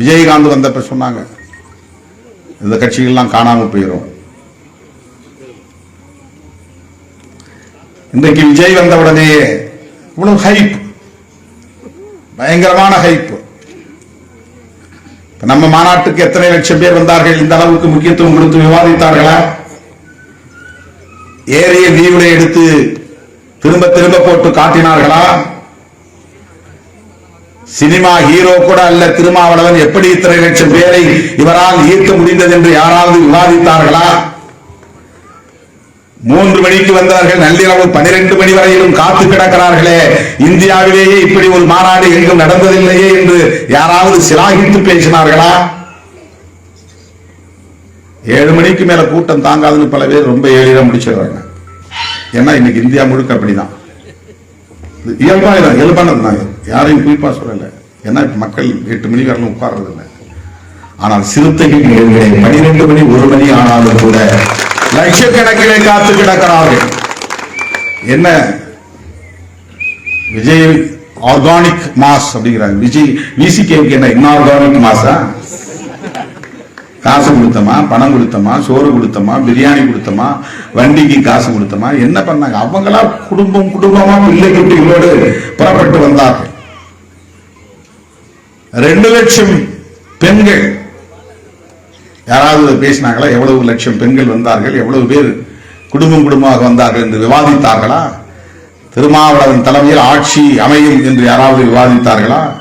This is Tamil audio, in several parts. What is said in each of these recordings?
விஜயகாந்த் வந்தப்ப சொன்னாங்க இந்த கட்சிகள்லாம் காணாம போயிடும் இன்றைக்கு விஜய் வந்த உடனே இவ்வளவு ஹைப் பயங்கரமான ஹைப் நம்ம மாநாட்டுக்கு எத்தனை லட்சம் பேர் வந்தார்கள் இந்த அளவுக்கு முக்கியத்துவம் கொடுத்து விவாதித்தார்களா? ஏரிய வியூவை எடுத்து திரும்ப திரும்ப போட்டு காட்டினார்களா? சினிமா ஹீரோ கூட அல்ல திருமாவளவன் எப்படி இத்தனை லட்சம் பேரை இவரால் ஈர்க்க முடிந்தது என்று யாராவது விவாதித்தார்களா? மூன்று மணிக்கு வந்தார்கள் நள்ளிரவு பனிரெண்டு மணி வரையிலும் காத்து கிடக்கிறார்களே. இந்தியாவிலேயே இப்படி ஒரு மாநாடு எங்கும் நடந்ததில்லையே என்று யாராவது சிலாகித்து பேசினார்களா? ஏழு மணிக்கு மேல கூட்டம் தாங்காதுன்னு பல பேர் ரொம்ப ஏழிடம் முடிச்சிடுறாங்க. ஏன்னா இன்னைக்கு இந்தியா முழுக்க அப்படிதான். இது இயல்பானது இயல்பானது யாரையும் குறிப்பா சொல்லல ஏன்னா இப்போ மக்கள் எட்டு மணி வரலாம் உட்கார்றது இல்லை ஆனால் சிறுத்தைகள் நேர்களை பனிரெண்டு மணி ஒரு மணி ஆனாலும் கூட லட்சக்கணக்கிலே காத்து கிடக்கிறார்கள். என்ன? விஜய் ஆர்கானிக் மாஸ் அப்படிங்கிறாங்க. விஜய் விசிகேவுக்கு என்ன? இன்ஆர்கானிக் மாஸா? காசு கொடுத்தமா? பணம் கொடுத்தமா? சோறு கொடுத்தமா? பிரியாணி கொடுத்தமா? வண்டிக்கு காசு கொடுத்தமா? என்ன பண்ணாங்க? அவங்களா குடும்பம் குடும்பமா பிள்ளை குட்டிகளோடு புறப்பட்டு வந்தார்கள். ரெண்டு லட்சம் பெண்கள். யாராவது பேசினாங்களா எவ்வளவு லட்சம் பெண்கள் வந்தார்கள் எவ்வளவு பேர் குடும்பம் குடும்பமாக வந்தார்கள் என்று விவாதித்தார்களா? திருமாவளவன் தலைமையில் ஆட்சி அமையும் என்று யாராவது விவாதித்தார்களா?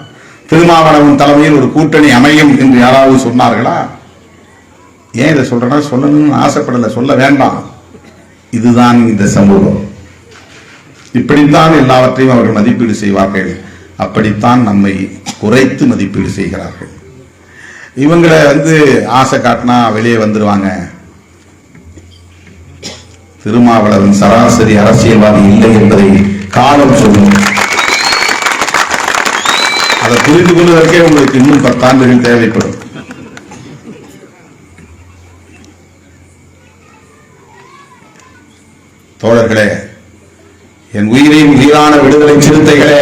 திருமாவளவன் தலைமையில் ஒரு கூட்டணி அமையும் என்று யாராவது சொன்னார்களா? ஏன் இதை சொல்றேன்னா சொல்லணும்னு ஆசைப்படலை சொல்ல வேண்டாம். இதுதான் இந்த சமூகம். இப்படித்தான் எல்லாவற்றையும் அவர்கள் மதிப்பீடு செய்வார்கள். அப்படித்தான் நம்மை குறைத்து மதிப்பீடு செய்கிறார்கள். இவங்களை வந்து ஆசை காட்டினா வெளியே வந்துருவாங்க. திருமாவளவன் சராசரி அரசியல்வாதி இல்லை என்பதை காலம் சொல்லும். அதை புரிந்து கொள்வதற்கே உங்களுக்கு இன்னும் பத்தாண்டுகள் தேவைப்படும். தோழர்களே என் உயிரின் உயிரான விடுதலை சிறுத்தைகளே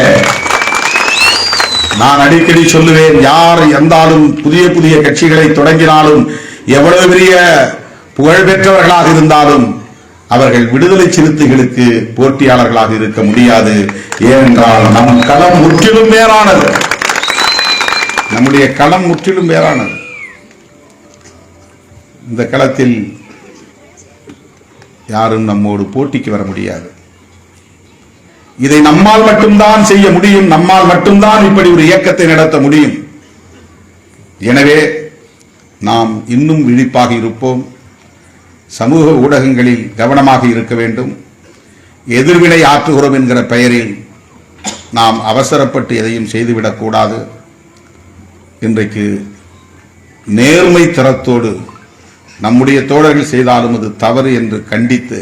நான் அடிக்கடி சொல்லுவேன் யார் எந்தாலும் புதிய புதிய கட்சிகளை தொடங்கினாலும் எவ்வளவு பெரிய புகழ்பெற்றவர்களாக இருந்தாலும் அவர்கள் விடுதலை சிறுத்தைகளுக்கு போட்டியாளர்களாக இருக்க முடியாது. ஏனென்றால் நம் களம் முற்றிலும் வேறானது. நம்முடைய களம் முற்றிலும் வேறானது. இந்த களத்தில் யாரும் நம்மோடு போட்டிக்கு வர முடியாது. இதை நம்மால் மட்டும்தான் செய்ய முடியும் நம்மால் மட்டும்தான் இப்படி ஒரு இயக்கத்தை நடத்த முடியும். எனவே நாம் இன்னும் விழிப்பாக இருப்போம். சமூக ஊடகங்களில் கவனமாக இருக்க வேண்டும். எதிர்வினை ஆற்றுகிறோம் என்கிற பெயரில் நாம் அவசரப்பட்டு எதையும் செய்துவிடக்கூடாது இன்றைக்கு நேர்மை தரத்தோடு நம்முடைய தோழர்கள் செய்தாலும் அது தவறு என்று கண்டித்து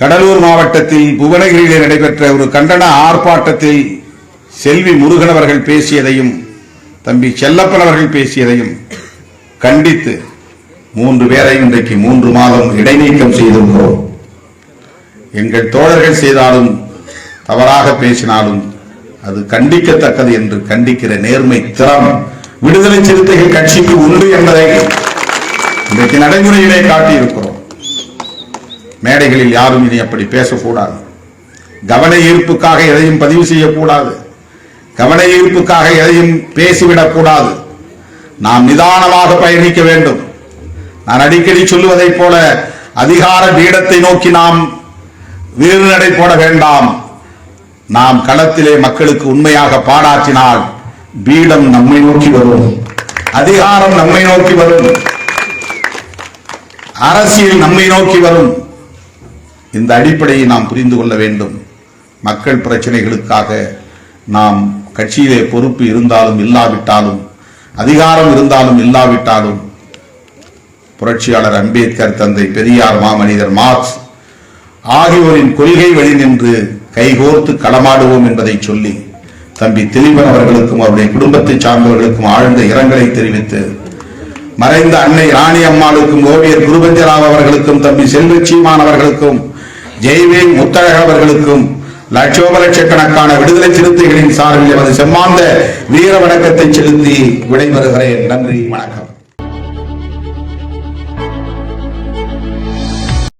கடலூர் மாவட்டத்தில் புவனகிரியில் நடைபெற்ற ஒரு கண்டன ஆர்ப்பாட்டத்தில் செல்வி முருகன் அவர்கள் பேசியதையும் தம்பி செல்லப்பன் அவர்கள் பேசியதையும் கண்டித்து மூன்று பேரை இன்றைக்கு மூன்று மாதம் இடைநீக்கம் செய்திருக்கிறோம். எங்கள் தோழர்கள் செய்தாலும் தவறாக பேசினாலும் அது கண்டிக்கத்தக்கது என்று கண்டிக்கிற நேர்மை திறம் விடுதலை சிறுத்தைகள் கட்சிக்கு உண்டு என்பதை இன்றைக்கு நடைமுறையிலே காட்டியிருக்கிறோம். மேடைகளில் யாரும் இனி அப்படி பேசக்கூடாது. கவன ஈர்ப்புக்காக எதையும் பதிவு செய்யக்கூடாது. கவன ஈர்ப்புக்காக எதையும் பேசிவிடக்கூடாது. நாம் நிதானமாக பயணிக்க வேண்டும். நான் அடிக்கடி சொல்லுவதைப் போல அதிகார பீடத்தை நோக்கி நாம் வீறுநடை போட வேண்டாம். நாம் களத்திலே மக்களுக்கு உண்மையாக பாடாற்றினால் பீடம் நம்மை நோக்கி வரும். அதிகாரம் நம்மை நோக்கி வரும். அரசியல் நம்மை நோக்கி வரும். இந்த அடிப்படையை நாம் புரிந்து கொள்ள வேண்டும். மக்கள் பிரச்சனைகளுக்காக நாம் கட்சியிலே பொறுப்பு இருந்தாலும் இல்லாவிட்டாலும் அதிகாரம் இருந்தாலும் இல்லாவிட்டாலும் புரட்சியாளர் அம்பேத்கர் தந்தை பெரியார் மாமனிதர் மார்க்ஸ் ஆகியோரின் கொள்கை வழி நின்று கைகோர்த்து களமாடுவோம் என்பதை சொல்லி தம்பி திலீபன் அவர்களுக்கும் அவருடைய குடும்பத்தை சார்ந்தவர்களுக்கும் ஆழ்ந்த இரங்கலை தெரிவித்து மறைந்த அன்னை ராணி அம்மாளுக்கும் ஓவியர் குருபஞ்சராவ் அவர்களுக்கும் தம்பி செல்வச்சீமான் அவர்களுக்கும் ஜெய்வேன் முத்தழக அவர்களுக்கும் லட்சோப லட்சக்கணக்கான விடுதலை சிறுத்தைகளின் சார்பில் எமது செம்மாந்த வீர வணக்கத்தை செலுத்தி விடைபெறுகிறேன். நன்றி வணக்கம்.